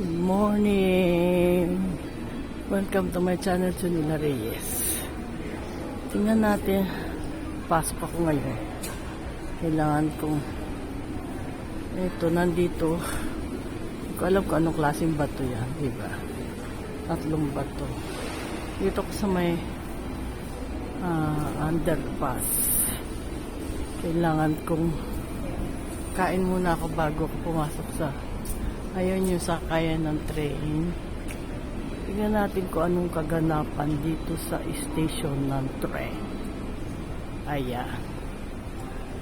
Good morning! Welcome to my channel, Junila Reyes. Tingnan natin. Pasok ako ngayon. Kailangan kong ito, nandito. Hindi ko alam kung anong klaseng bato yan, di ba? Tatlong bato. Dito ko sa may ah, underpass. Kailangan kong kain muna ako bago ako pumasok sa ayun yung sakayan ng train. Tingnan natin kung anong kaganapan dito sa station ng train. Ayan.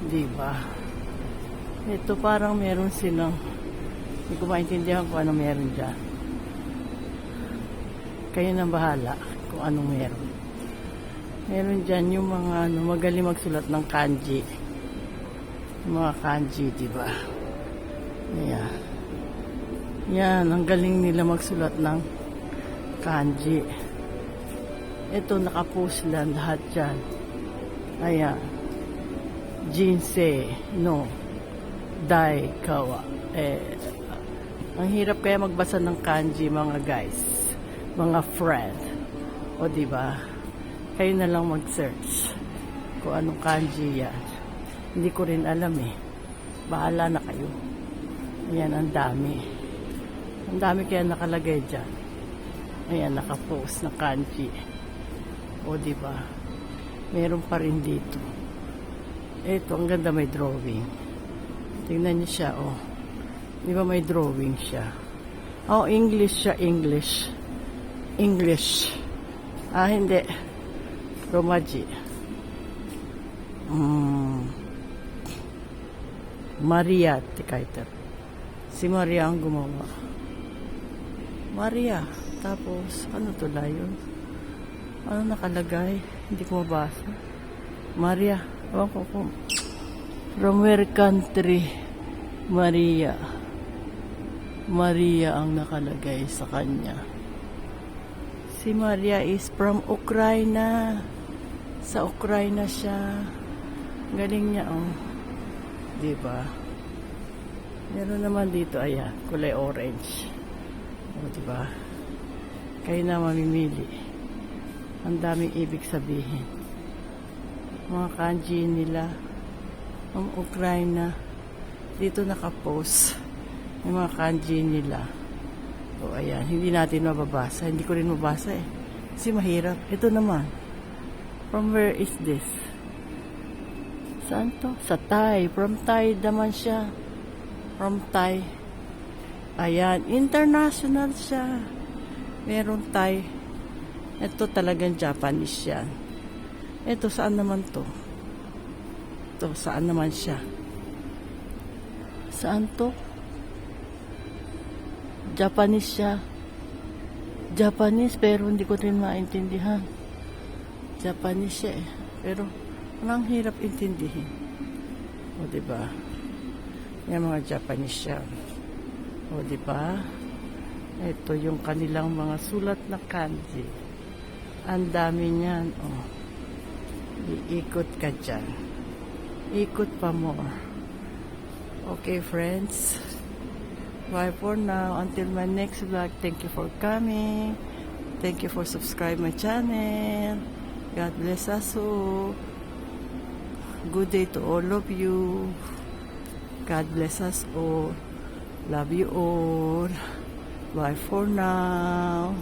Di ba? Ito parang meron silang hindi ko maintindihan kung ano meron dyan. Kayo na bahala kung anong meron. Meron dyan yung mga ano, magaling magsulat ng kanji. Yung mga kanji, di ba? Ayan. Yan, ang galing nila magsulat ng kanji. Ito, nakapost lang lahat dyan. Ayan. Jinsei no Dai Kawa. Eh, ang hirap kaya magbasa ng kanji, mga guys. Mga friend. O, ba? Kayo na lang mag-search kung anong kanji yan. Hindi ko rin alam eh. Bahala na kayo. Ayan, ang dami. Ang dami kaya nakalagay dyan. Ayan, nakapost na kanji. O, ba? Meron pa rin dito. Ito, ang ganda may drawing. Tingnan niyo siya, oh. Di ba may drawing siya? Oh, English siya, English. English. Ah, hindi. Romaji. Mm. Maria, tikaiter. Si Maria ang gumawa. Maria. Tapos, ano to yun? Ano nakalagay? Hindi ko mabasa. Maria. Ewan ko kung From where country? Maria. Maria ang nakalagay sa kanya. Si Maria is from Ukraine. Sa Ukraine siya. Galing niya, oh. Di ba? Meron naman dito, ayan, kulay orange. O, di ba? Kayo na mamimili. Ang daming ibig sabihin. Mga kanji nila. Ang Ukraine. Dito nakapost. Yung mga kanji nila. O, ayan. Hindi natin mababasa. Hindi ko rin mabasa eh. Kasi mahirap. Ito naman. From where is this? Saan to? Sa Thai. From Thai naman siya. From Thai. Ayan. International siya. Meron Thai. Ito talagang Japanese yan. Ito saan naman to? Ito saan naman siya? Saan to? Japanese siya. Japanese pero hindi ko rin maintindihan. Japanese siya eh. Pero ang hirap intindihin. O, di ba? Yung mga Japanese siya. O, di ba? Ito yung kanilang mga sulat na kanji. Ang dami niyan. O. Iikot ka dyan. Ikot pa more. Okay, friends. Bye for now. Until my next vlog. Thank you for coming. Thank you for subscribe my channel. God bless us all. Good day to all of you. God bless us all. Love you all. Bye for now.